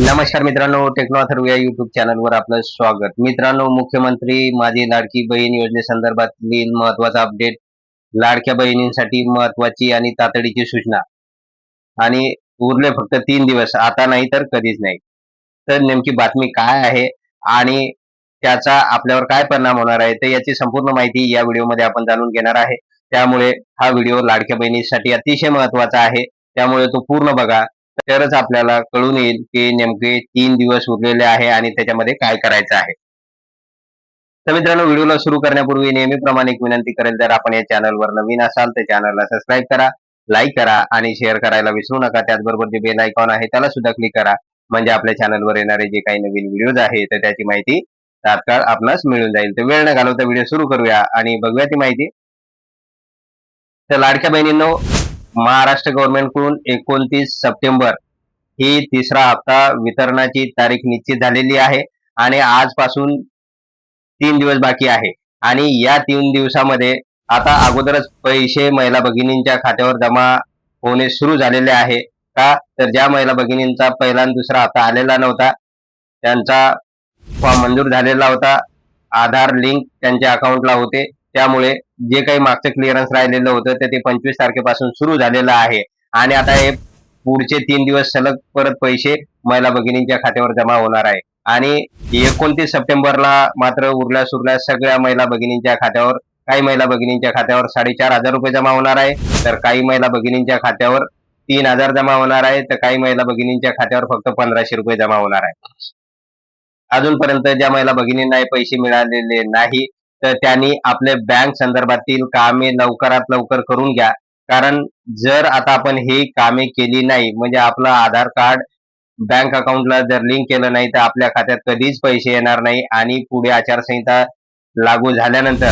नमस्कार मित्रांनो टेक्नो अथर्व या युट्यूब चॅनलवर आपलं स्वागत. मित्रांनो मुख्यमंत्री माझी लाडकी बहीण योजनेसंदर्भातील महत्त्वाचा अपडेट लाडक्या बहिणींसाठी महत्वाची आणि तातडीची सूचना. आणि उरले फक्त तीन दिवस आता नाही तर कधीच नाही. तर नेमकी बातमी काय आहे आणि त्याचा आपल्यावर काय परिणाम होणार आहे तर याची संपूर्ण माहिती या व्हिडिओमध्ये आपण जाणून घेणार आहे. त्यामुळे हा व्हिडिओ लाडक्या बहिणीसाठी अतिशय महत्त्वाचा आहे. त्यामुळे तो पूर्ण बघा. तरच आपल्याला कळून येईल की नेमके तीन दिवस उरलेले आहे आणि त्याच्यामध्ये काय करायचं आहे. तर मित्रांनो व्हिडिओला सुरू करण्यापूर्वी नेहमीप्रमाणे एक विनंती करेल जर आपण या चॅनलवर नवीन असाल तर चॅनलला सबस्क्राईब करा लाईक करा आणि शेअर करायला विसरू नका. त्याचबरोबर जे बेल आयकॉन आहे त्याला सुद्धा क्लिक करा. म्हणजे आपल्या चॅनलवर येणारे जे काही नवीन व्हिडिओज आहे तर त्याची माहिती तात्काळ आपणास मिळून जाईल. तर वेळ न घालवता व्हिडिओ सुरू करूया आणि बघूया ती माहिती. तर लाडक्या बहिणींनो महाराष्ट्र गव्हर्नमेंटकडून एकोणतीस सप्टेंबर ही तिसरा हप्ता वितरणाची तारीख निश्चित झालेली आहे आणि आजपासून तीन दिवस बाकी आहे. आणि या तीन दिवसामध्ये आता अगोदरच पैसे महिला भगिनींच्या खात्यावर जमा होणे सुरू झालेले आहे का? तर ज्या महिला भगिनींचा पहिला आणि दुसरा हप्ता आलेला नव्हता त्यांचा फॉर्म मंजूर झालेला होता. आधार लिंक त्यांच्या अकाउंटला होते. त्यामुळे जे काही मागचं क्लिअरन्स राहिलेलं होतं ते ते पंचवीस तारखेपासून सुरू झालेलं आहे. आणि आता हे पुढचे तीन दिवस सलग परत पैसे महिला भगिनींच्या खात्यावर जमा होणार आहे. आणि एकोणतीस सप्टेंबरला मात्र उरल्या सुरल्या सगळ्या महिला भगिनींच्या खात्यावर काही महिला भगिनींच्या खात्यावर साडेचार हजार रुपये जमा होणार आहे. तर काही महिला भगिनींच्या खात्यावर तीन हजार जमा होणार आहे. तर काही महिला भगिनींच्या खात्यावर फक्त पंधराशे रुपये जमा होणार आहे. अजूनपर्यंत ज्या महिला भगिनींना हे पैसे मिळालेले नाही तर त्यांनी आपले बँक संदर्भातील कामे लवकरात लवकर करून घ्या. कारण जर आता आपण ही कामे केली नाही म्हणजे आपलं आधार कार्ड बँक अकाउंटला जर लिंक केलं नाही तर आपल्या खात्यात कधीच पैसे येणार नाही आणि पुढे आचारसंहिता लागू झाल्यानंतर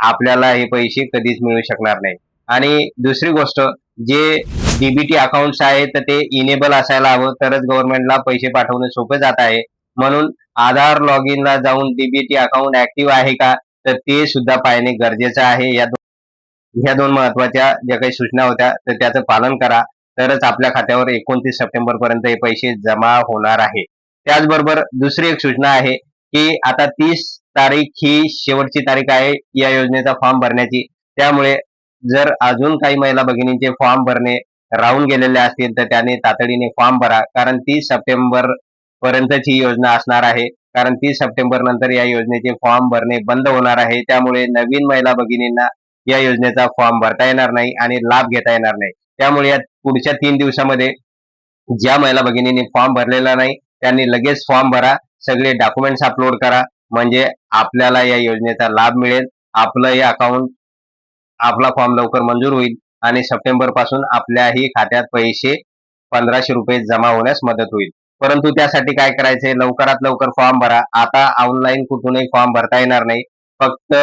आपल्याला हे पैसे कधीच मिळू शकणार नाही. आणि दुसरी गोष्ट जे डीबीटी अकाउंट्स आहेत तर ते इनेबल असायला हवं. तरच गव्हर्नमेंटला पैसे पाठवणे सोपे जात आहे. म्हणून आधार लॉग ला जाऊन डीबीटी अकाउंट ऍक्टिव्ह आहे का? तर ते सुद्धा पाहणे गरजेचं आहे. या ह्या दोन महत्त्वाच्या ज्या काही सूचना होत्या तर त्याचं पालन करा. तरच आपल्या खात्यावर एकोणतीस सप्टेंबर पर्यंत हे पैसे जमा होणार आहे. त्याचबरोबर दुसरी एक सूचना आहे की आता तीस तारीख ही शेवटची तारीख आहे या योजनेचा फॉर्म भरण्याची. त्यामुळे जर अजून काही महिला भगिनींचे फॉर्म भरणे राहून गेलेले असतील तर त्याने तातडीने फॉर्म भरा. कारण तीस सप्टेंबर पर्यंतची ही योजना असणार आहे. कारण तीस सप्टेंबर नंतर या योजनेचे फॉर्म भरणे बंद होणार आहे. त्यामुळे नवीन महिला भगिनींना या योजनेचा फॉर्म भरता येणार नाही आणि लाभ घेता येणार नाही. त्यामुळे या पुढच्या तीन दिवसामध्ये ज्या महिला भगिनींनी फॉर्म भरलेला नाही त्यांनी लगेच फॉर्म भरा. सगळे डॉक्युमेंट्स अपलोड करा. म्हणजे आपल्याला या योजनेचा लाभ मिळेल. आपलं हे अकाउंट आपला फॉर्म लवकर मंजूर होईल आणि सप्टेंबरपासून आपल्याही खात्यात पैसे पंधराशे रुपये जमा होण्यास मदत होईल. परंतु त्यासाठी काय करायचंय? लवकरात लवकर फॉर्म भरा. आता ऑनलाईन कुठूनही फॉर्म भरता येणार नाही. फक्त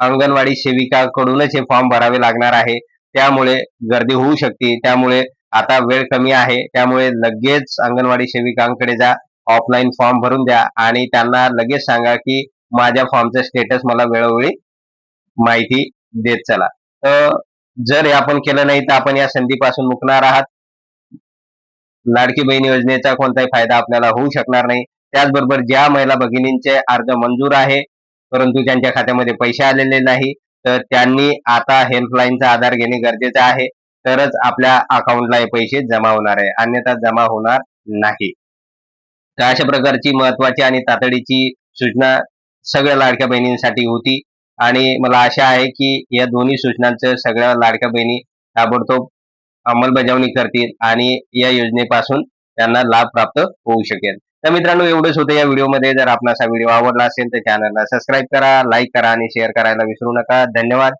अंगणवाडी सेविकाकडूनच हे फॉर्म भरावे लागणार आहे. त्यामुळे गर्दी होऊ शकते. त्यामुळे आता वेळ कमी आहे. त्यामुळे लगेच अंगणवाडी सेविकांकडे जा. ऑफलाईन फॉर्म भरून द्या. आणि त्यांना लगेच सांगा की माझ्या फॉर्मचं स्टेटस मला वेळोवेळी माहिती देत चला. तर जर हे आपण केलं नाही तर आपण या संधीपासून मुकणार आहात. लाडकी बहीण योजनेचा कोणताही फायदा आपल्याला होऊ शकणार नाही. त्याचबरोबर ज्या महिला भगिनींचे अर्ज मंजूर आहे परंतु त्यांच्या खात्यामध्ये पैसे आलेले नाही तर त्यांनी आता हेल्पलाईनचा आधार घेणे गरजेचे आहे. तरच आपल्या अकाउंटला हे पैसे जमा होणार आहे. अन्यथा जमा होणार नाही. तर अशा प्रकारची महत्वाची आणि तातडीची सूचना सगळ्या लाडक्या बहिणींसाठी होती. आणि मला आशा आहे की या दोन्ही सूचनांचं सगळ्या लाडक्या बहिणी ताबडतोब अंमलबजावणी करतील आणि या योजनेपासून त्यांना लाभ प्राप्त होऊ शकेल. तर मित्रांनो एवढंच होतं या व्हिडिओमध्ये. जर आपणास हा व्हिडिओ आवडला असेल तर चॅनलला सबस्क्राईब करा लाईक करा आणि शेअर करायला विसरू नका. धन्यवाद.